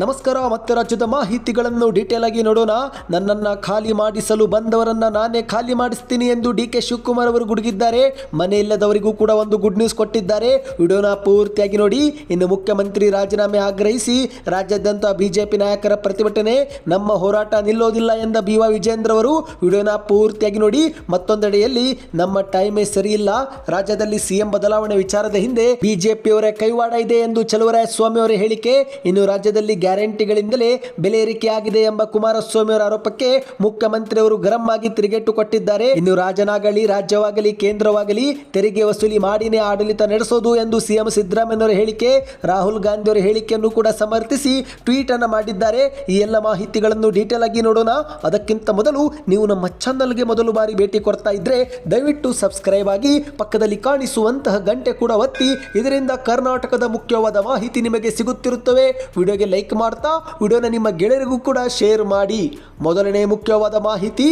ನಮಸ್ಕಾರ, ಮತ್ತೆ ರಾಜ್ಯದ ಮಾಹಿತಿಗಳನ್ನು ಡೀಟೇಲ್ ಆಗಿ ನೋಡೋಣ. ನನ್ನನ್ನು ಖಾಲಿ ಮಾಡಿಸಲು ಬಂದವರನ್ನ ನಾನೇ ಖಾಲಿ ಮಾಡಿಸ್ತೀನಿ ಎಂದು ಡಿ ಕೆ ಶಿವಕುಮಾರ್ ಅವರು ಗುಡುಗಿದ್ದಾರೆ. ಮನೆ ಇಲ್ಲದವರಿಗೂ ಕೂಡ ಒಂದು ಗುಡ್ ನ್ಯೂಸ್ ಕೊಟ್ಟಿದ್ದಾರೆ. ವಿಡಿಯೋನ ಪೂರ್ತಿಯಾಗಿ ನೋಡಿ. ಇನ್ನು ಮುಖ್ಯಮಂತ್ರಿ ರಾಜೀನಾಮೆ ಆಗ್ರಹಿಸಿ, ರಾಜ್ಯಾದ್ಯಂತ ಬಿಜೆಪಿ ನಾಯಕರ ಪ್ರತಿಭಟನೆ ನಮ್ಮ ಹೋರಾಟ ನಿಲ್ಲೋದಿಲ್ಲ ಎಂದ ಬಿ. ವಾ. ವಿಜೇಂದ್ರ ಅವರು ವಿಡಿಯೋನ ಪೂರ್ತಿಯಾಗಿ ನೋಡಿ. ಮತ್ತೊಂದೆಡೆಯಲ್ಲಿ, ನಮ್ಮ ಟೈಮೇ ಸರಿಯಿಲ್ಲ ರಾಜ್ಯದಲ್ಲಿ ಸಿಎಂ ಬದಲಾವಣೆ ವಿಚಾರದ ಹಿಂದೆ ಬಿಜೆಪಿಯವರ ಕೈವಾಡ ಇದೆ ಎಂದು ಚಲುವರಾಯ ಸ್ವಾಮಿ ಅವರ ಹೇಳಿಕೆ. ಇನ್ನು ರಾಜ್ಯದಲ್ಲಿ ಗ್ಯಾರಂಟಿಗಳಿಂದಲೇ ಬೆಲೆ ಏರಿಕೆಯಾಗಿದೆ ಎಂಬ ಕುಮಾರಸ್ವಾಮಿ ಅವರ ಆರೋಪಕ್ಕೆ ಮುಖ್ಯಮಂತ್ರಿಯವರು ಗರಂ ಆಗಿ ತಿರುಗೇಟು ಕೊಟ್ಟಿದ್ದಾರೆ. ಇನ್ನು ರಾಜನಾಗಲಿ, ರಾಜ್ಯವಾಗಲಿ, ಕೇಂದ್ರವಾಗಲಿ ತೆರಿಗೆ ವಸೂಲಿ ಮಾಡಿನೇ ಆಡಳಿತ ನಡೆಸೋದು ಎಂದು ಸಿಎಂ ಸಿದ್ದರಾಮಯ್ಯನವರ ಹೇಳಿಕೆ, ರಾಹುಲ್ ಗಾಂಧಿ ಅವರ ಹೇಳಿಕೆಯನ್ನು ಕೂಡ ಸಮರ್ಥಿಸಿ ಟ್ವೀಟ್ ಅನ್ನು ಮಾಡಿದ್ದಾರೆ. ಈ ಎಲ್ಲ ಮಾಹಿತಿಗಳನ್ನು ಡೀಟೇಲ್ ಆಗಿ ನೋಡೋಣ. ಅದಕ್ಕಿಂತ ಮೊದಲು ನೀವು ನಮ್ಮ ಚಾನಲ್ಗೆ ಮೊದಲು ಬಾರಿ ಭೇಟಿ ಕೊಡ್ತಾ ಇದ್ರೆ ದಯವಿಟ್ಟು ಸಬ್ಸ್ಕ್ರೈಬ್ ಆಗಿ ಪಕ್ಕದಲ್ಲಿ ಕಾಣಿಸುವಂತಹ ಗಂಟೆ ಕೂಡ ಒತ್ತಿ. ಇದರಿಂದ ಕರ್ನಾಟಕದ ಮುಖ್ಯವಾದ ಮಾಹಿತಿ ನಿಮಗೆ ಸಿಗುತ್ತಿರುತ್ತವೆ. ವಿಡಿಯೋಗೆ ಲೈಕ್ ಮಾಡ್ತಾ ವಿಡಿಯೋನ ನಿಮ್ಮ ಗೆಳೆಯರಿಗೂ ಕೂಡ ಶೇರ್ ಮಾಡಿ. ಮೊದಲನೇ ಮುಖ್ಯವಾದ ಮಾಹಿತಿ,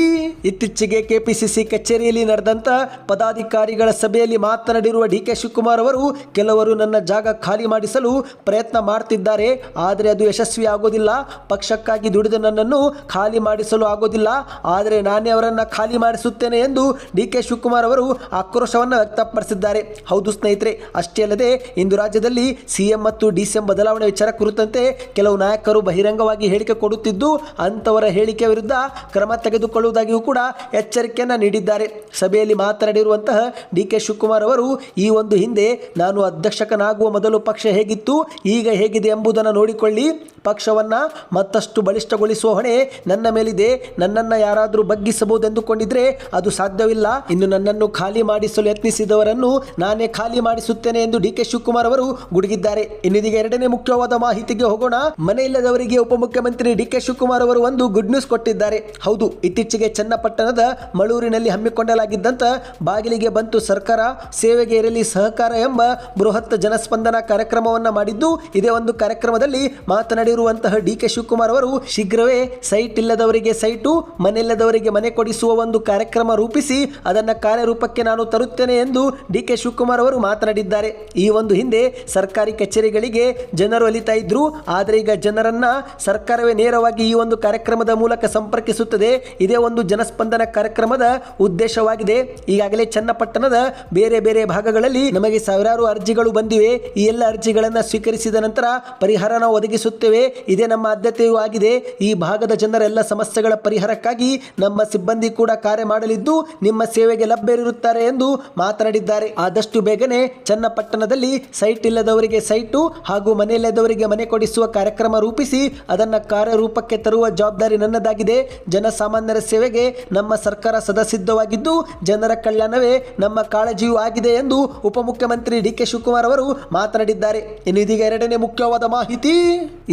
ಇತ್ತೀಚೆಗೆ ಕೆಪಿಸಿಸಿ ಕಚೇರಿಯಲ್ಲಿ ನಡೆದಂತ ಪದಾಧಿಕಾರಿಗಳ ಸಭೆಯಲ್ಲಿ ಮಾತನಾಡಿರುವ ಡಿ ಕೆ ಶಿವಕುಮಾರ್ ಅವರು, ಕೆಲವರು ನನ್ನ ಜಾಗ ಖಾಲಿ ಮಾಡಿಸಲು ಪ್ರಯತ್ನ ಮಾಡ್ತಿದ್ದಾರೆ, ಆದರೆ ಅದು ಯಶಸ್ವಿ ಆಗೋದಿಲ್ಲ. ಪಕ್ಷಕ್ಕಾಗಿ ದುಡಿದ ನನ್ನನ್ನು ಖಾಲಿ ಮಾಡಿಸಲು ಆಗೋದಿಲ್ಲ, ಆದರೆ ನಾನೇ ಅವರನ್ನು ಖಾಲಿ ಮಾಡಿಸುತ್ತೇನೆ ಎಂದು ಡಿ ಕೆ ಶಿವಕುಮಾರ್ ಅವರು ಆಕ್ರೋಶವನ್ನು ವ್ಯಕ್ತಪಡಿಸಿದ್ದಾರೆ. ಹೌದು ಸ್ನೇಹಿತರೆ, ಅಷ್ಟೇ ಅಲ್ಲದೆ ಇಂದು ರಾಜ್ಯದಲ್ಲಿ ಸಿಎಂ ಮತ್ತು ಡಿಸಿಎಂ ಬದಲಾವಣೆ ವಿಚಾರ ಕುರಿತಂತೆ ಕೆಲವು ನಾಯಕರು ಬಹಿರಂಗವಾಗಿ ಹೇಳಿಕೆ ಕೊಡುತ್ತಿದ್ದು ಅಂತವರ ಹೇಳಿಕೆ ವಿರುದ್ಧ ಕ್ರಮ ತೆಗೆದುಕೊಳ್ಳುವುದಾಗಿಯೂ ಕೂಡ ಎಚ್ಚರಿಕೆಯನ್ನು ನೀಡಿದ್ದಾರೆ. ಸಭೆಯಲ್ಲಿ ಮಾತನಾಡಿರುವಂತಹ ಡಿ ಕೆ ಶಿವಕುಮಾರ್ ಅವರು, ಈ ಒಂದು ಹಿಂದೆ ನಾನು ಅಧ್ಯಕ್ಷಕನಾಗುವ ಮೊದಲು ಪಕ್ಷ ಹೇಗಿತ್ತು, ಈಗ ಹೇಗಿದೆ ಎಂಬುದನ್ನು ನೋಡಿಕೊಳ್ಳಿ. ಪಕ್ಷವನ್ನು ಮತ್ತಷ್ಟು ಬಲಿಷ್ಠಗೊಳಿಸುವ ಹೊಣೆ ನನ್ನ ಮೇಲಿದೆ. ನನ್ನನ್ನು ಯಾರಾದರೂ ಬಗ್ಗಿಸಬಹುದೆಂದುಕೊಂಡಿದ್ರೆ ಅದು ಸಾಧ್ಯವಿಲ್ಲ. ಇನ್ನು ನನ್ನನ್ನು ಖಾಲಿ ಮಾಡಿಸಲು ಯತ್ನಿಸಿದವರನ್ನು ನಾನೇ ಖಾಲಿ ಮಾಡಿಸುತ್ತೇನೆ ಎಂದು ಡಿ ಕೆ ಶಿವಕುಮಾರ್ ಅವರು ಗುಡುಗಿದ್ದಾರೆ. ಇನ್ನಿದೀಗ ಎರಡನೇ ಮುಖ್ಯವಾದ ಮಾಹಿತಿಗೆ ಹೋಗೋಣ. ಮನೆ ಇಲ್ಲದವರಿಗೆ ಉಪಮುಖ್ಯಮಂತ್ರಿ ಡಿ ಕೆ ಶಿವಕುಮಾರ್ ಅವರು ಒಂದು ಗುಡ್ ನ್ಯೂಸ್ ಕೊಟ್ಟಿದ್ದಾರೆ. ಹೌದು, ಇತ್ತೀಚೆಗೆ ಚನ್ನಪಟ್ಟಣದ ಮಳೂರಿನಲ್ಲಿ ಹಮ್ಮಿಕೊಂಡಲಾಗಿದ್ದಂಥ ಬಾಗಿಲಿಗೆ ಬಂತು ಸರ್ಕಾರ, ಸೇವೆಗೆ ಇರಲಿ ಸಹಕಾರ ಎಂಬ ಬೃಹತ್ ಜನಸ್ಪಂದನ ಕಾರ್ಯಕ್ರಮವನ್ನು ಮಾಡಿದ್ದು, ಇದೇ ಒಂದು ಕಾರ್ಯಕ್ರಮದಲ್ಲಿ ಮಾತನಾಡಿರುವಂತಹ ಡಿ ಕೆ ಶಿವಕುಮಾರ್ ಅವರು ಶೀಘ್ರವೇ ಸೈಟ್ ಇಲ್ಲದವರಿಗೆ ಸೈಟು ಮನೆ ಇಲ್ಲದವರಿಗೆ ಮನೆ ಕೊಡಿಸುವ ಒಂದು ಕಾರ್ಯಕ್ರಮ ರೂಪಿಸಿ ಅದನ್ನು ಕಾರ್ಯರೂಪಕ್ಕೆ ನಾನು ತರುತ್ತೇನೆ ಎಂದು ಡಿ ಕೆ ಶಿವಕುಮಾರ್ ಅವರು ಮಾತನಾಡಿದ್ದಾರೆ. ಈ ಒಂದು ಹಿಂದೆ ಸರ್ಕಾರಿ ಕಚೇರಿಗಳಿಗೆ ಜನರು ಅಲಿತಾ ಇದ್ರು, ಆದರೆ ಈಗ ಜನರನ್ನ ಸರ್ಕಾರವೇ ನೇರವಾಗಿ ಈ ಒಂದು ಕಾರ್ಯಕ್ರಮದ ಮೂಲಕ ಸಂಪರ್ಕಿಸುತ್ತದೆ. ಇದೇ ಒಂದು ಜನಸ್ಪಂದನ ಕಾರ್ಯಕ್ರಮದ ಉದ್ದೇಶವಾಗಿದೆ. ಈಗಾಗಲೇ ಚನ್ನಪಟ್ಟಣದ ಬೇರೆ ಬೇರೆ ಭಾಗಗಳಲ್ಲಿ ನಮಗೆ ಸಾವಿರಾರು ಅರ್ಜಿಗಳು ಬಂದಿವೆ. ಈ ಎಲ್ಲ ಅರ್ಜಿಗಳನ್ನು ಸ್ವೀಕರಿಸಿದ ನಂತರ ಪರಿಹಾರ ನಾವು ಒದಗಿಸುತ್ತೇವೆ. ಇದೇ ನಮ್ಮ ಆದ್ಯತೆಯೂ ಆಗಿದೆ. ಈ ಭಾಗದ ಜನರ ಎಲ್ಲ ಸಮಸ್ಯೆಗಳ ಪರಿಹಾರಕ್ಕಾಗಿ ನಮ್ಮ ಸಿಬ್ಬಂದಿ ಕೂಡ ಕಾರ್ಯ ಮಾಡಲಿದ್ದು ನಿಮ್ಮ ಸೇವೆಗೆ ಲಭ್ಯವಿರುತ್ತಾರೆ ಎಂದು ಮಾತನಾಡಿದ್ದಾರೆ. ಆದಷ್ಟು ಬೇಗನೆ ಚನ್ನಪಟ್ಟಣದಲ್ಲಿ ಸೈಟ್ ಇಲ್ಲದವರಿಗೆ ಸೈಟು ಹಾಗೂ ಮನೆ ಇಲ್ಲದವರಿಗೆ ಮನೆ ಕೊಡಿಸುವ ಕಾರ್ಯಕ್ರಮ ರೂಪಿಸಿ ಅದನ್ನ ಕಾರ್ಯರೂಪಕ್ಕೆ ತರುವ ಜವಾಬ್ದಾರಿ ನನ್ನದಾಗಿದೆ. ಜನಸಾಮಾನ್ಯರ ಸೇವೆಗೆ ನಮ್ಮ ಸರ್ಕಾರ ಸದಸಿದ್ಧವಾಗಿದ್ದು ಜನರ ಕಲ್ಯಾಣವೇ ನಮ್ಮ ಕಾಳಜಿಯೂ ಆಗಿದೆ ಎಂದು ಉಪಮುಖ್ಯಮಂತ್ರಿ ಡಿ ಕೆ ಶಿವಕುಮಾರ್ ಅವರು ಮಾತನಾಡಿದ್ದಾರೆ. ಇನ್ನು ಇದೀಗ ಎರಡನೇ ಮುಖ್ಯವಾದ ಮಾಹಿತಿ,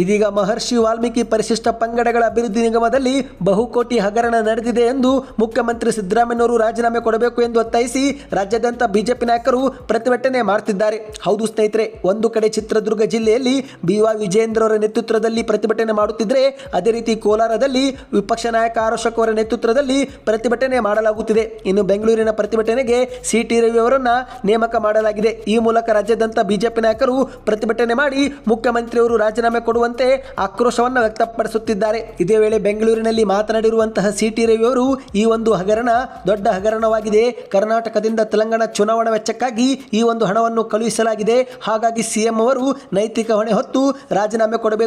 ಇದೀಗ ಮಹರ್ಷಿ ವಾಲ್ಮೀಕಿ ಪರಿಶಿಷ್ಟ ಪಂಗಡಗಳ ಅಭಿವೃದ್ಧಿ ನಿಗಮದಲ್ಲಿ ಬಹುಕೋಟಿ ಹಗರಣ ನಡೆದಿದೆ ಎಂದು ಮುಖ್ಯಮಂತ್ರಿ ಸಿದ್ದರಾಮಯ್ಯನವರು ರಾಜೀನಾಮೆ ಕೊಡಬೇಕು ಎಂದು ಒತ್ತಾಯಿಸಿ ರಾಜ್ಯಾದ್ಯಂತ ಬಿಜೆಪಿ ನಾಯಕರು ಪ್ರತಿಭಟನೆ ಮಾಡುತ್ತಿದ್ದಾರೆ ಹೌದು ಸ್ನೇಹಿತರೆ, ಒಂದು ಕಡೆ ಚಿತ್ರದುರ್ಗ ಜಿಲ್ಲೆಯಲ್ಲಿ ಬಿ ವಾ ವಿಜೇಂದ್ರ ಅವರ ನೇತೃತ್ವದಲ್ಲಿ ಪ್ರತಿಭಟನೆ ಮಾಡುತ್ತಿದ್ದರೆ ಅದೇ ರೀತಿ ಕೋಲಾರದಲ್ಲಿ ವಿಪಕ್ಷ ನಾಯಕ ಆರೋಶಕ್ ಅವರ ನೇತೃತ್ವದಲ್ಲಿ ಪ್ರತಿಭಟನೆ ಮಾಡಲಾಗುತ್ತಿದೆ. ಇನ್ನು ಬೆಂಗಳೂರಿನ ಪ್ರತಿಭಟನೆಗೆ ಸಿ ಟಿ ರವಿ ಅವರನ್ನು ನೇಮಕ ಮಾಡಲಾಗಿದೆ. ಈ ಮೂಲಕ ರಾಜ್ಯಾದ್ಯಂತ ಬಿಜೆಪಿ ನಾಯಕರು ಪ್ರತಿಭಟನೆ ಮಾಡಿ ಮುಖ್ಯಮಂತ್ರಿಯವರು ರಾಜೀನಾಮೆ ಕೊಡುವಂತೆ ಆಕ್ರೋಶವನ್ನು ವ್ಯಕ್ತಪಡಿಸುತ್ತಿದ್ದಾರೆ. ಇದೇ ವೇಳೆ ಬೆಂಗಳೂರಿನಲ್ಲಿ ಮಾತನಾಡಿರುವಂತಹ ಸಿ ಟಿ ರವಿ ಅವರು ಈ ಒಂದು ಹಗರಣ ದೊಡ್ಡ ಹಗರಣವಾಗಿದೆ. ಕರ್ನಾಟಕದಿಂದ ತೆಲಂಗಾಣ ಚುನಾವಣಾ ವೆಚ್ಚಕ್ಕಾಗಿ ಈ ಒಂದು ಹಣವನ್ನು ಕಳುಹಿಸಲಾಗಿದೆ. ಹಾಗಾಗಿ ಸಿಎಂ ಅವರು ನೈತಿಕ ಹೊಣೆ ಹೊತ್ತು ರಾಜೀನಾಮೆ ಕೊಡಬೇಕು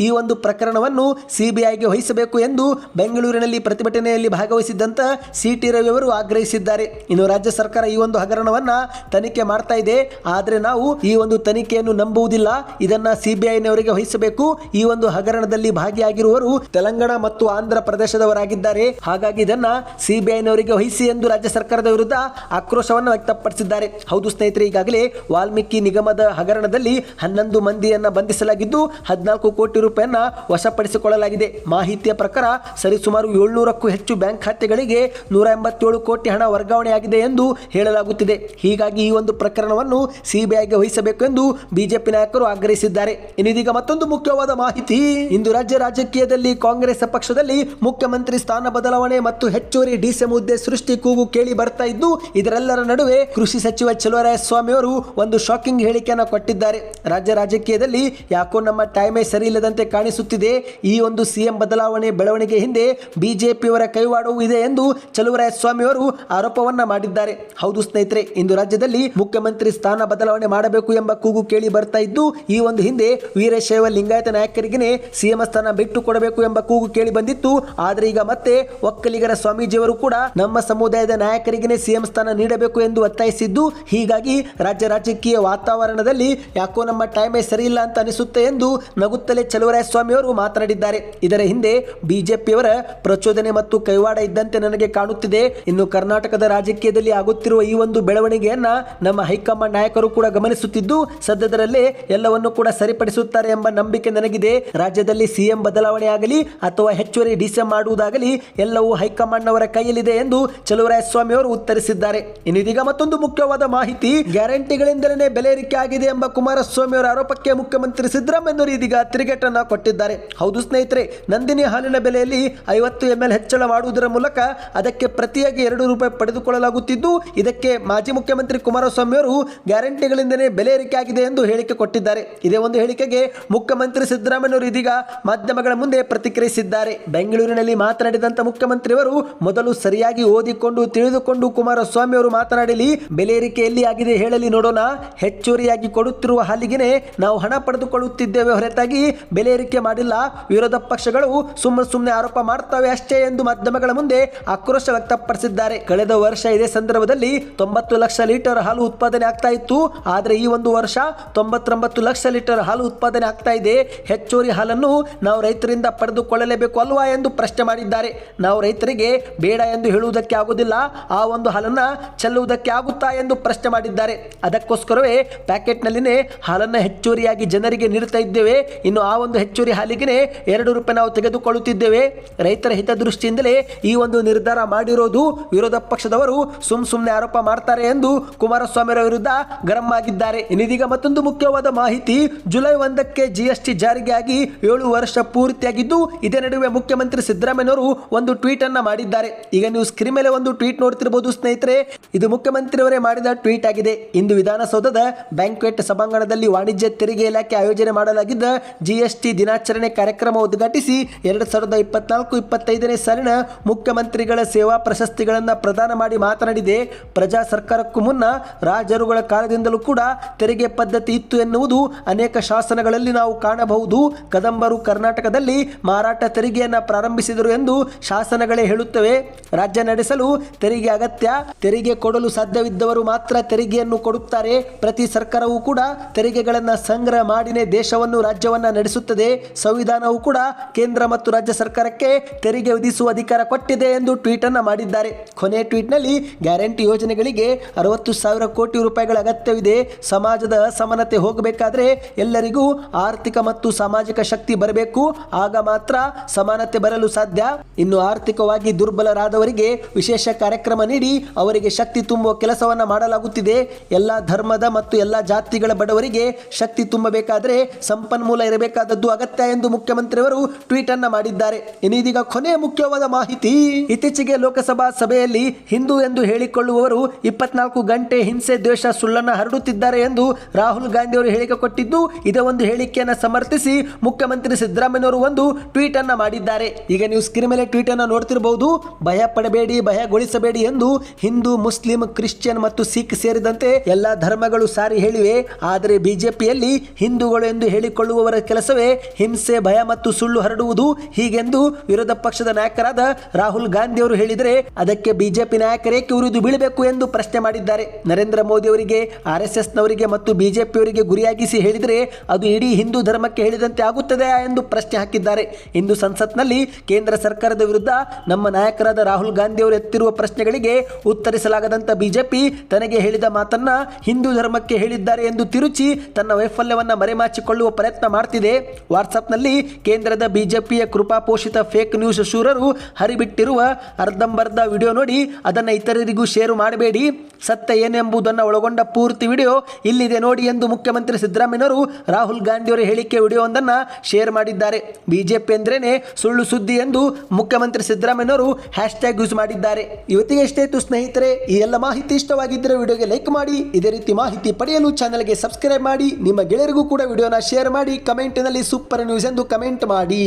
ಈ ಒಂದು ಪ್ರಕರಣವನ್ನು ಸಿಬಿಐಗೆ ವಹಿಸಬೇಕು ಎಂದು ಬೆಂಗಳೂರಿನಲ್ಲಿ ಪ್ರತಿಭಟನೆಯಲ್ಲಿ ಭಾಗವಹಿಸಿದ್ದಂತ ಸಿ ಟಿ ರವಿ ಅವರು ಆಗ್ರಹಿಸಿದ್ದಾರೆ. ಇನ್ನು ರಾಜ್ಯ ಸರ್ಕಾರ ಈ ಒಂದು ಹಗರಣವನ್ನ ತನಿಖೆ ಮಾಡ್ತಾ ಇದೆ. ಆದರೆ ನಾವು ಈ ಒಂದು ತನಿಖೆಯನ್ನು ನಂಬುವುದಿಲ್ಲ. ಇದನ್ನ ಸಿಬಿಐನವರಿಗೆ ವಹಿಸಬೇಕು. ಈ ಒಂದು ಹಗರಣದಲ್ಲಿ ಭಾಗಿಯಾಗಿರುವವರು ತೆಲಂಗಾಣ ಮತ್ತು ಆಂಧ್ರ ಪ್ರದೇಶದವರಾಗಿದ್ದಾರೆ. ಹಾಗಾಗಿ ಇದನ್ನ ಸಿಬಿಐನವರಿಗೆ ವಹಿಸಿ ಎಂದು ರಾಜ್ಯ ಸರ್ಕಾರದ ವಿರುದ್ಧ ಆಕ್ರೋಶವನ್ನು ವ್ಯಕ್ತಪಡಿಸಿದ್ದಾರೆ. ಹೌದು ಸ್ನೇಹಿತರೆ, ಈಗಾಗಲೇ ವಾಲ್ಮೀಕಿ ನಿಗಮದ ಹಗರಣದಲ್ಲಿ ಹನ್ನೊಂದು ಮಂದಿಯನ್ನ ಬಂಧಿಸಲಾಗಿದ್ದು, ಹದಿನಾಲ್ಕು ಕೋಟಿ ರೂಪಾಯಿಯನ್ನ ವಶಪಡಿಸಿಕೊಳ್ಳಲಾಗಿದೆ. ಮಾಹಿತಿಯ ಪ್ರಕಾರ ಸರಿಸುಮಾರು ಏಳ್ನೂರಕ್ಕೂ ಹೆಚ್ಚು ಬ್ಯಾಂಕ್ ಖಾತೆಗಳಿಗೆ ನೂರ ಎಂಬತ್ತೇಳು ಕೋಟಿ ಹಣ ವರ್ಗಾವಣೆಯಾಗಿದೆ ಎಂದು ಹೇಳಲಾಗುತ್ತಿದೆ. ಹೀಗಾಗಿ ಈ ಒಂದು ಪ್ರಕರಣವನ್ನು ಸಿಬಿಐಗೆ ವಹಿಸಬೇಕು ಎಂದು ಬಿಜೆಪಿ ನಾಯಕರು ಆಗ್ರಹಿಸಿದ್ದಾರೆ. ಇನ್ನಿದೀಗ ಮತ್ತೊಂದು ಮುಖ್ಯವಾದ ಮಾಹಿತಿ. ಇಂದು ರಾಜ್ಯ ರಾಜಕೀಯದಲ್ಲಿ ಕಾಂಗ್ರೆಸ್ ಪಕ್ಷದಲ್ಲಿ ಮುಖ್ಯಮಂತ್ರಿ ಸ್ಥಾನ ಬದಲಾವಣೆ ಮತ್ತು ಹೆಚ್ಚುವರಿ ಡಿಸಿಎಂ ಹುದ್ದೆ ಸೃಷ್ಟಿ ಕೂಗು ಕೇಳಿ ಬರ್ತಾ ಇದ್ದು, ಇದರೆಲ್ಲರ ನಡುವೆ ಕೃಷಿ ಸಚಿವ ಚಲುವರಾಯ ಸ್ವಾಮಿ ಅವರು ಒಂದು ಶಾಕಿಂಗ್ ಹೇಳಿಕೆಯನ್ನು ಕೊಟ್ಟಿದ್ದಾರೆ. ರಾಜ್ಯ ರಾಜಕೀಯದಲ್ಲಿ ಯಾಕೋ ನಮ್ಮ ಟೈಮೇ ಸರಿ ಇಲ್ಲದಂತೆ ಕಾಣಿಸುತ್ತಿದೆ. ಈ ಒಂದು ಸಿಎಂ ಬದಲಾವಣೆ ಬೆಳವಣಿಗೆ ಹಿಂದೆ ಬಿಜೆಪಿಯವರ ಕೈವಾಡವೂ ಇದೆ ಎಂದು ಚಲುವರಾಯಸ್ವಾಮಿ ಅವರು ಆರೋಪವನ್ನ ಮಾಡಿದ್ದಾರೆ. ಹೌದು ಸ್ನೇಹಿತರೆ, ಇಂದು ರಾಜ್ಯದಲ್ಲಿ ಮುಖ್ಯಮಂತ್ರಿ ಸ್ಥಾನ ಬದಲಾವಣೆ ಮಾಡಬೇಕು ಎಂಬ ಕೂಗು ಕೇಳಿ ಬರ್ತಾ ಇದ್ದು, ಈ ಒಂದು ಹಿಂದೆ ವೀರಶೈವ ಲಿಂಗಾಯತ ನಾಯಕರಿಗೆ ಸಿಎಂ ಸ್ಥಾನ ಬಿಟ್ಟು ಕೊಡಬೇಕು ಎಂಬ ಕೂಗು ಕೇಳಿ ಬಂದಿತ್ತು. ಆದರೆ ಈಗ ಮತ್ತೆ ಒಕ್ಕಲಿಗರ ಸ್ವಾಮೀಜಿಯವರು ಕೂಡ ನಮ್ಮ ಸಮುದಾಯದ ನಾಯಕರಿಗೆ ಸಿಎಂ ಸ್ಥಾನ ನೀಡಬೇಕು ಎಂದು ಒತ್ತಾಯಿಸಿದ್ದು, ಹೀಗಾಗಿ ರಾಜ್ಯ ರಾಜಕೀಯ ವಾತಾವರಣದಲ್ಲಿ ಯಾಕೋ ನಮ್ಮ ಟೈಮೇ ಸರಿ ಇಲ್ಲ ಅಂತ ಅನಿಸುತ್ತೆ ಎಂದು ನಗುತ್ತಲೇ ಚಲುವರಾಯಸ್ವಾಮಿ ಅವರು ಮಾತನಾಡಿದ್ದಾರೆ. ಇದರ ಹಿಂದೆ ಬಿಜೆಪಿಯವರ ಪ್ರಚೋದನೆ ಮತ್ತು ಕೈವಾಡ ಇದ್ದಂತೆ ನನಗೆ ಕಾಣುತ್ತಿದೆ. ಇನ್ನು ಕರ್ನಾಟಕದ ರಾಜಕೀಯದಲ್ಲಿ ಆಗುತ್ತಿರುವ ಈ ಒಂದು ಬೆಳವಣಿಗೆಯನ್ನ ನಮ್ಮ ಹೈಕಮಾಂಡ್ ನಾಯಕರು ಕೂಡ ಗಮನಿಸುತ್ತಿದ್ದು, ಸದ್ಯದರಲ್ಲೇ ಎಲ್ಲವನ್ನು ಕೂಡ ಸರಿಪಡಿಸುತ್ತಾರೆ ಎಂಬ ನಂಬಿಕೆ ನನಗಿದೆ. ರಾಜ್ಯದಲ್ಲಿ ಸಿಎಂ ಬದಲಾವಣೆ ಆಗಲಿ ಅಥವಾ ಹೆಚ್ಚುವರಿ ಡಿಸಿಎಂ ಮಾಡುವುದಾಗಲಿ ಎಲ್ಲವೂ ಹೈಕಮಾಂಡ್ ಅವರ ಕೈಯಲ್ಲಿದೆ ಎಂದು ಚಲುವರಾಯಸ್ವಾಮಿ ಅವರು ಉತ್ತರಿಸಿದ್ದಾರೆ. ಇನ್ನಿದೀಗ ಮತ್ತೊಂದು ಮುಖ್ಯವಾದ ಮಾಹಿತಿ, ಗ್ಯಾರಂಟಿಗಳಿಂದಲೇ ಬೆಲೆ ಏರಿಕೆ ಆಗಿದೆ ಎಂಬ ಕುಮಾರಸ್ವಾಮಿ ಅವರ ಆರೋಪಕ್ಕೆ ಮುಖ್ಯಮಂತ್ರಿ ಸಿದ್ದರಾಮಯ್ಯ ಇದೀಗ ತಿರುಗೇಟನ್ನ ಕೊಟ್ಟಿದ್ದಾರೆ. ಹೌದು ಸ್ನೇಹಿತರೆ, ನಂದಿನಿ ಹಾಲಿನ ಬೆಲೆಯಲ್ಲಿ ಐವತ್ತು ಎಂ ಎಲ್ ಹೆಚ್ಚಳ ಮಾಡುವುದರ ಮೂಲಕ ಅದಕ್ಕೆ ಪ್ರತಿಯಾಗಿ ಎರಡು ರೂಪಾಯಿ ಪಡೆದುಕೊಳ್ಳಲಾಗುತ್ತಿದ್ದು, ಇದಕ್ಕೆ ಮಾಜಿ ಮುಖ್ಯಮಂತ್ರಿ ಕುಮಾರಸ್ವಾಮಿ ಅವರು ಗ್ಯಾರಂಟಿಗಳಿಂದಲೇ ಬೆಲೆ ಏರಿಕೆ ಎಂದು ಹೇಳಿಕೆ ಕೊಟ್ಟಿದ್ದಾರೆ. ಇದೇ ಒಂದು ಹೇಳಿಕೆಗೆ ಮುಖ್ಯಮಂತ್ರಿ ಸಿದ್ದರಾಮಯ್ಯವರು ಇದೀಗ ಮಾಧ್ಯಮಗಳ ಮುಂದೆ ಪ್ರತಿಕ್ರಿಯಿಸಿದ್ದಾರೆ. ಬೆಂಗಳೂರಿನಲ್ಲಿ ಮಾತನಾಡಿದಂತ ಮುಖ್ಯಮಂತ್ರಿಯವರು ಮೊದಲು ಸರಿಯಾಗಿ ಓದಿಕೊಂಡು ತಿಳಿದುಕೊಂಡು ಕುಮಾರಸ್ವಾಮಿ ಅವರು ಮಾತನಾಡಲಿ, ಬೆಲೆ ಏರಿಕೆ ಎಲ್ಲಿ ಆಗಿದೆ ಹೇಳಲಿ ನೋಡೋಣ. ಹೆಚ್ಚುವರಿಯಾಗಿ ಕೊಡುತ್ತಿರುವ ಹಾಲಿಗೆನೆ ನಾವು ಹಣ ಪಡೆದುಕೊಳ್ಳುತ್ತಿದ್ದೇವೆ ಹೊರತಾಗಿ ಬೆಲೆ ಏರಿಕೆ ಮಾಡಿಲ್ಲ. ವಿರೋಧ ಪಕ್ಷಗಳು ಸುಮ್ಮನೆ ಸುಮ್ಮನೆ ಆರೋಪ ಮಾಡ್ತವೆ ಅಷ್ಟೇ ಎಂದು ಮಾಧ್ಯಮಗಳ ಮುಂದೆ ಆಕ್ರೋಶ ವ್ಯಕ್ತಪಡಿಸಿದ್ದಾರೆ. ಕಳೆದ ವರ್ಷ ಇದೇ ಸಂದರ್ಭದಲ್ಲಿ ತೊಂಬತ್ತು ಲಕ್ಷ ಲೀಟರ್ ಹಾಲು ಉತ್ಪಾದನೆ ಆಗ್ತಾ ಇತ್ತು. ಆದರೆ ಈ ಒಂದು ವರ್ಷ ತೊಂಬತ್ತೊಂಬತ್ತು ಲಕ್ಷ ಲೀಟರ್ ಹಾಲು ಉತ್ಪಾದನೆ ಆಗ್ತಾ ಇದೆ. ಹೆಚ್ಚುವರಿ ಹಾಲನ್ನು ನಾವು ರೈತರಿಂದ ಪಡೆದುಕೊಳ್ಳಲೇಬೇಕು ಅಲ್ವಾ ಎಂದು ಪ್ರಶ್ನೆ ಮಾಡಿದ್ದಾರೆ. ನಾವು ರೈತರಿಗೆ ಬೇಡ ಎಂದು ಹೇಳುವುದಕ್ಕೆ ಆಗುವುದಿಲ್ಲ. ಆ ಒಂದು ಹಾಲನ್ನ ಚೆಲ್ಲುವುದಕ್ಕೆ ಆಗುತ್ತಾ ಎಂದು ಪ್ರಶ್ನೆ ಮಾಡಿದ್ದಾರೆ. ಅದಕ್ಕೋಸ್ಕರವೇ ಪ್ಯಾಕೆಟ್ನಲ್ಲಿನೇ ಹಾಲನ್ನು ಹೆಚ್ಚುವರಿಯಾಗಿ ಜನರಿಗೆ ನೀಡುತ್ತಾ ಇದ್ದೇವೆ. ಇನ್ನು ಆ ಒಂದು ಹೆಚ್ಚುವರಿ ಹಾಲಿಗೆ ಎರಡು ರೂಪಾಯಿ ನಾವು ತೆಗೆದುಕೊಳ್ಳುತ್ತಿದ್ದೇವೆ. ರೈತರ ಹಿತದೃಷ್ಟಿಯಿಂದಲೇ ಈ ಒಂದು ನಿರ್ಧಾರ ಮಾಡಿರೋದು ವಿರೋಧ ಪಕ್ಷದವರು ಸುಮ್ ಸುಮ್ಮನೆ ಆರೋಪ ಮಾಡ್ತಾರೆ ಎಂದು ಕುಮಾರಸ್ವಾಮಿಯವರ ವಿರುದ್ಧ ಗರಂ ಆಗಿದ್ದಾರೆ. ಇನ್ನಿದೀಗ ಮತ್ತೊಂದು ಮುಖ್ಯವಾದ ಮಾಹಿತಿ, ಜುಲೈ ಒಂದಕ್ಕೆ ಜಿಎಸ್ಟಿ ಜಾರಿಗೆ ಆಗಿ ಏಳು ವರ್ಷ ಪೂರ್ತಿಯಾಗಿದ್ದು, ಇದೇ ನಡುವೆ ಮುಖ್ಯಮಂತ್ರಿ ಸಿದ್ದರಾಮಯ್ಯವರು ಒಂದು ಟ್ವೀಟ್ ಅನ್ನ ಮಾಡಿದ್ದಾರೆ. ಈಗ ನೀವು ಸ್ಕ್ರೀನ್ ಮೇಲೆ ಒಂದು ಟ್ವೀಟ್ ನೋಡ್ತಿರಬಹುದು ಸ್ನೇಹಿತರೆ. ಇದು ಮುಖ್ಯಮಂತ್ರಿಯವರೇ ಮಾಡಿದ ಟ್ವೀಟ್ ಆಗಿದೆ. ಇಂದು ವಿಧಾನಸೌಧದ ಬ್ಯಾಂಕ್ವೆಟ್ ಸಭಾಂಗಣದಲ್ಲಿ ವಾಣಿಜ್ಯ ತೆರಿಗೆ ಇಲಾಖೆ ಆಯೋಜನೆ ಮಾಡಲಾಗಿದ್ದ ಜಿಎಸ್ಟಿ ದಿನಾಚರಣೆ ಕಾರ್ಯಕ್ರಮ ಉದ್ಘಾಟಿಸಿ ಎರಡು ಸಾವಿರದ ಇಪ್ಪತ್ನಾಲ್ಕು, ಇಪ್ಪತ್ತೈದನೇ ಸಾಲಿನ ಮುಖ್ಯಮಂತ್ರಿಗಳ ಸೇವಾ ಪ್ರಶಸ್ತಿಗಳನ್ನು ಪ್ರದಾನ ಮಾಡಿ ಮಾತನಾಡಿದೆ. ಪ್ರಜಾ ಸರ್ಕಾರಕ್ಕೂ ಮುನ್ನ ರಾಜರುಗಳ ಕಾಲದಿಂದಲೂ ಕೂಡ ತೆರಿಗೆ ಪದ್ಧತಿ ಇತ್ತು ಎನ್ನುವುದು ಅನೇಕ ಶಾಸನಗಳಲ್ಲಿ ನಾವು ಕಾಣಬಹುದು. ಕದಂಬರು ಕರ್ನಾಟಕದಲ್ಲಿ ಮಾರಾಟ ತೆರಿಗೆಯನ್ನು ಪ್ರಾರಂಭಿಸಿದರು ಎಂದು ಶಾಸನಗಳೇ ಹೇಳುತ್ತವೆ. ರಾಜ್ಯ ನಡೆಸಲು ತೆರಿಗೆ ಅಗತ್ಯ, ತೆರಿಗೆ ಕೊಡಲು ಸಾಧ್ಯವಿದ್ದವರು ಮಾತ್ರ ತೆರಿಗೆಯನ್ನು ಕೊಡುತ್ತಾರೆ. ಪ್ರತಿ ಸರ್ಕಾರವೂ ಕೂಡ ತೆರಿಗೆಗಳನ್ನು ಸಂಗ್ರಹ ಮಾಡಿನೇ ದೇಶವನ್ನು, ರಾಜ್ಯವನ್ನ ನಡೆಸುತ್ತದೆ. ಸಂವಿಧಾನವು ಕೂಡ ಕೇಂದ್ರ ಮತ್ತು ರಾಜ್ಯ ಸರ್ಕಾರಕ್ಕೆ ತೆರಿಗೆ ವಿಧಿಸುವ ಅಧಿಕಾರ ಕೊಟ್ಟಿದೆ ಎಂದು ಟ್ವೀಟ್ ಅನ್ನು ಮಾಡಿದ್ದಾರೆ. ಕೊನೆ ಟ್ವೀಟ್ನಲ್ಲಿ ಗ್ಯಾರಂಟಿ ಯೋಜನೆಗಳಿಗೆ ಅರವತ್ತು ಸಾವಿರ ಕೋಟಿ ರೂಪಾಯಿಗಳ ಅಗತ್ಯವಿದೆ. ಸಮಾಜದ ಅಸಮಾನತೆ ಹೋಗಬೇಕಾದ್ರೆ ಎಲ್ಲರಿಗೂ ಆರ್ಥಿಕ ಮತ್ತು ಸಾಮಾಜಿಕ ಶಕ್ತಿ ಬರಬೇಕು. ಆಗ ಮಾತ್ರ ಸಮಾನತೆ ಬರಲು ಸಾಧ್ಯ. ಇನ್ನು ಆರ್ಥಿಕವಾಗಿ ದುರ್ಬಲರಾದವರಿಗೆ ವಿಶೇಷ ಕಾರ್ಯಕ್ರಮ ನೀಡಿ ಅವರಿಗೆ ಶಕ್ತಿ ತುಂಬುವ ಕೆಲಸವನ್ನು ಮಾಡಲಾಗುತ್ತಿದೆ. ಎಲ್ಲ ಧರ್ಮದ ಮತ್ತು ಎಲ್ಲ ಜಾತಿಗಳ ಬಡವರಿಗೆ ಶಕ್ತಿ ತುಂಬಬೇಕಾದ್ರೆ ಸಂಪನ್ಮೂಲ ಇರಬೇಕಾದದ್ದು ಅಗತ್ಯ ಎಂದು ಮುಖ್ಯಮಂತ್ರಿಯವರು ಟ್ವೀಟ್ ಅನ್ನ ಮಾಡಿದ್ದಾರೆ. ಇನ್ನೀದೀಗ ಕೊನೆಯ ಮುಖ್ಯವಾದ ಮಾಹಿತಿ, ಇತ್ತೀಚೆಗೆ ಲೋಕಸಭಾ ಸಭೆಯಲ್ಲಿ ಹಿಂದೂ ಎಂದು ಹೇಳಿಕೊಳ್ಳುವವರು ಇಪ್ಪತ್ನಾಲ್ಕು ಗಂಟೆ ಹಿಂಸೆ ದ್ವೇಷ ಸುಳ್ಳನ್ನು ಹರಡುತ್ತಿದ್ದಾರೆ ಎಂದು ರಾಹುಲ್ ಗಾಂಧಿ ಅವರು ಹೇಳಿಕೆ ಕೊಟ್ಟಿದ್ದು, ಇದೇ ಒಂದು ಹೇಳಿಕೆಯನ್ನು ಸಮರ್ಥಿಸಿ ಮುಖ್ಯಮಂತ್ರಿ ಸಿದ್ದರಾಮಯ್ಯವರು ಒಂದು ಟ್ವೀಟ್ ಅನ್ನ ಮಾಡಿದ್ದಾರೆ. ಈಗ ನೀವು ಸ್ಕ್ರೀನ್ ಮೇಲೆ ಟ್ವೀಟ್ ಅನ್ನು ನೋಡ್ತಿರಬಹುದು ಭಯ ಪಡಬೇಡಿ, ಭಯಗೊಳಿಸಬೇಡಿ ಎಂದು ಹಿಂದೂ, ಮುಸ್ಲಿಂ, ಕ್ರಿಶ್ಚಿಯನ್ ಮತ್ತು ಸಿಖ್ ಸೇರಿದಂತೆ ಎಲ್ಲಾ ಧರ್ಮಗಳು ಸಾರಿ ಹೇಳಿವೆ. ಆದರೆ ಬಿಜೆಪಿಯಲ್ಲಿ ಹಿಂದೂಗಳು ಎಂದು ಹೇಳಿಕೊಳ್ಳುವವರ ಕೆಲಸವೇ ಹಿಂಸೆ, ಭಯ ಮತ್ತು ಸುಳ್ಳು ಹರಡುವುದು. ಹೀಗೆಂದು ವಿರೋಧ ಪಕ್ಷದ ನಾಯಕರಾದ ರಾಹುಲ್ ಗಾಂಧಿ ಅವರು ಹೇಳಿದರೆ, ಅದಕ್ಕೆ ಬಿಜೆಪಿ ನಾಯಕರೇಕೆ ಉರಿದು ಬೀಳಬೇಕು ಎಂದು ಪ್ರಶ್ನೆ ಮಾಡಿದ್ದಾರೆ. ನರೇಂದ್ರ ಮೋದಿ ಅವರಿಗೆ, ಆರ್ ಎಸ್ ಮತ್ತು ಬಿಜೆಪಿಯವರಿಗೆ ಗುರಿಯಾಗಿಸಿ ಹೇಳಿದರೆ, ಅದು ಇಡೀ ಹಿಂದೂ ಧರ್ಮಕ್ಕೆ ಹೇಳಿದಂತೆ ಆಗುತ್ತದೆ ಎಂದು ಪ್ರಶ್ನೆ ಹಾಕಿದ್ದಾರೆ. ಇಂದು ಸಂಸತ್ನಲ್ಲಿ ಕೇಂದ್ರ ಸರ್ಕಾರದ ವಿರುದ್ಧ ನಮ್ಮ ನಾಯಕರಾದ ರಾಹುಲ್ ಗಾಂಧಿ ಅವರು ಎತ್ತಿರುವ ಪ್ರಶ್ನೆಗಳಿಗೆ ಉತ್ತರಿಸಲಾಗದಂತ ಬಿಜೆಪಿ ತನಗೆ ಹೇಳಿದ ಮಾತನ್ನ ಹಿಂದೂ ಧರ್ಮಕ್ಕೆ ಹೇಳಿದ್ದಾರೆ ಎಂದು ತಿರುಚಿ ತನ್ನ ವೈಫಲ್ಯವನ್ನ ಮರೆಮಾಚಿಕೊಳ್ಳುವ ಪ್ರಯತ್ನ ಮಾಡ್ತಿದೆ ವಾಟ್ಸಪ್ನಲ್ಲಿ ಕೇಂದ್ರದ ಬಿಜೆಪಿಯ ಕೃಪಾಪೋಷಿತ ಫೇಕ್ ನ್ಯೂಸ್ ಶೂರರು ಹರಿಬಿಟ್ಟಿರುವ ಅರ್ಧಂಬರ್ಧ ವಿಡಿಯೋ ನೋಡಿ, ಅದನ್ನು ಇತರರಿಗೂ ಶೇರ್ ಮಾಡಬೇಡಿ. ಸತ್ಯ ಏನೆಂಬುದನ್ನು ಒಳಗೊಂಡ ಪೂರ್ತಿ ವಿಡಿಯೋ ಇಲ್ಲಿದೆ ನೋಡಿ ಎಂದು ಮುಖ್ಯಮಂತ್ರಿ ಸಿದ್ದರಾಮಯ್ಯನವರು ರಾಹುಲ್ ಗಾಂಧಿಯವರ ಹೇಳಿಕೆ ವಿಡಿಯೋವೊಂದನ್ನು ಶೇರ್ ಮಾಡಿದ್ದಾರೆ. ಬಿಜೆಪಿ ಅಂದ್ರೇನೆ ಸುಳ್ಳು ಸುದ್ದಿ ಎಂದು ಮುಖ್ಯಮಂತ್ರಿ ಸಿದ್ದರಾಮಯ್ಯನವರು ಹ್ಯಾಶ್ ಟ್ಯಾಗ್ ಯೂಸ್ ಮಾಡಿದ್ದಾರೆ. ಇವತ್ತಿಗೆ ಎಷ್ಟೇ ಸ್ನೇಹಿತರೆ, ಈ ಎಲ್ಲ ಮಾಹಿತಿ ಇಷ್ಟವಾಗಿದ್ದರೆ ವಿಡಿಯೋಗೆ ಲೈಕ್ ಮಾಡಿ, ಇದೇ ರೀತಿ ಮಾಹಿತಿ ಪಡೆಯಲು ಚಾನಲ್ಗೆ ಸಬ್ಸ್ಕ್ರೈಬ್ ಮಾಡಿ, ನಿಮ್ಮ ಗೆಳೆಯರಿಗೂ ಕೂಡ ವಿಡಿಯೋನ ಶೇರ್ ಮಾಡಿ, ಕಮೆಂಟ್ ಕಮೆಂಟಿನಲ್ಲಿ ಸೂಪರ್ ನ್ಯೂಸ್ ಎಂದು ಕಮೆಂಟ್ ಮಾಡಿ.